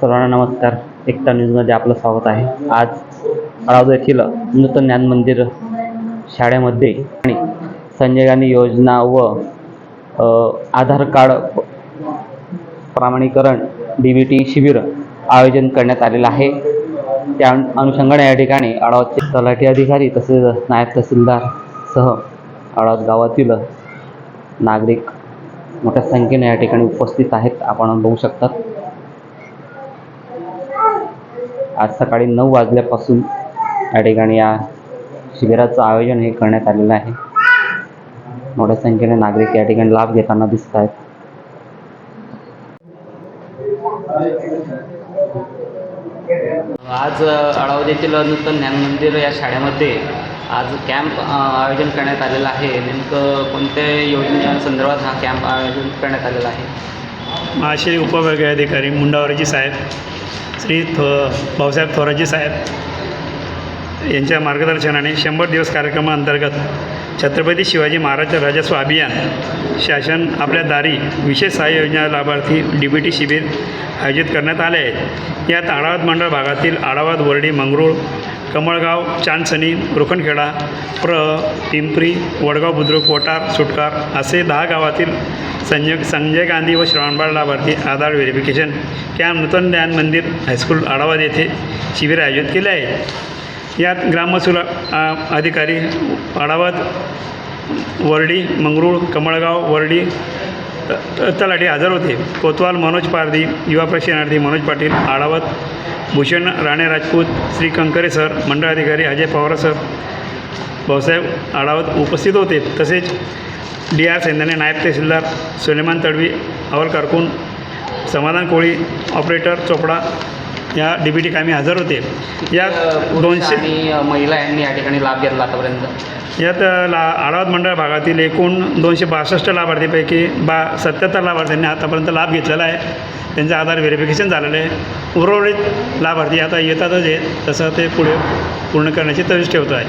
सर्वांना नमस्कार. एकता न्यूजमध्ये आपलं स्वागत आहे. आज अळावद येथील नूतन ज्ञान मंदिर शाळेमध्ये आणि संजय गांधी योजना व आधार कार्ड प्रामाणीकरण प्रमाणीकरण डी बी टी शिबिर आयोजन करण्यात आलेलं आहे. त्या अनु- अनुषंगाने या ठिकाणी अळावदचे तलाठी अधिकारी तसेच नायब तहसीलदार सह अळावद गावातील नागरिक मोठ्या संख्येने या ठिकाणी उपस्थित आहेत. आपण बघू शकतात. आज सकाळी नऊ वाजल्यापासून या ठिकाणी या शिबिराचं आयोजन हे करण्यात आलेलं आहे. मोठ्या संख्येने नागरिक या ठिकाणी लाभ घेताना दिसत आहेत. आज येथील नूतन ज्ञान मंदिर या शाळेमध्ये आज कॅम्प आयोजन करण्यात आलेलं आहे. नेमकं कोणत्या योजने संदर्भात हा कॅम्प आयोजन करण्यात आलेला आहे? महाश्री उपविभागीय अधिकारी मुंडावरजी साहेब. श्री थो भाऊसाहेब थोराजी साहेब यांच्या मार्गदर्शनाने शंभर दिवस कार्यक्रमाअंतर्गत छत्रपती शिवाजी महाराज राजस्व अभियान शासन आपल्या दारी विशेष सहाय्य योजना लाभार्थी डी बी टी शिबिर आयोजित करण्यात आले आहेत यात आढावात मंडळ भागातील आढावत वर्डी मंगरूळ कमळगाव चांदसनी रोखणखेडा प्र पिंपरी वडगाव बुद्रुक वटार सुटकार असे दहा गावातील संजय संजय गांधी व श्रवणबाळ लाभार्थी आधार व्हेरिफिकेशन कॅम्प नूतन ज्ञान मंदिर हायस्कूल आढावाद येथे शिबिर आयोजित केले आहे. यात ग्राममहसूल अधिकारी आढावाद वरडी मंगरूळ कमळगाव वरडी तलाठी हजर होते. कोतवाल मनोज पारधी युवा प्रशिक्षणार्थी मनोज पाटील आढावत भूषण राणे राजपूत श्री कंकरे सर मंडळ अधिकारी अजय पवार सर भाऊसाहेब आढावत उपस्थित होते. तसेच डी आर सेंदाने नायब तहसीलदार सुलेमान तडवी अवल कारकून समाधान कोळी ऑपरेटर चोपडा या डी बी टी कामी हजर होते. यात पुरुष दोनशे आणि अ, महिला यांनी या ठिकाणी लाभ घेतला आतापर्यंत. यात ला आढावत मंडळ भागातील एकूण दोनशे बासष्ट लाभार्थीपैकी बा सत्याहत्तर लाभार्थ्यांनी आतापर्यंत लाभ घेतलेला आहे. त्यांचं आधार व्हेरिफिकेशन झालेलं आहे. उर्वरित लाभार्थी आता येतातच आहेत तसं ते पुढे पूर्ण करण्याची तजवीज ठेवतो आहे.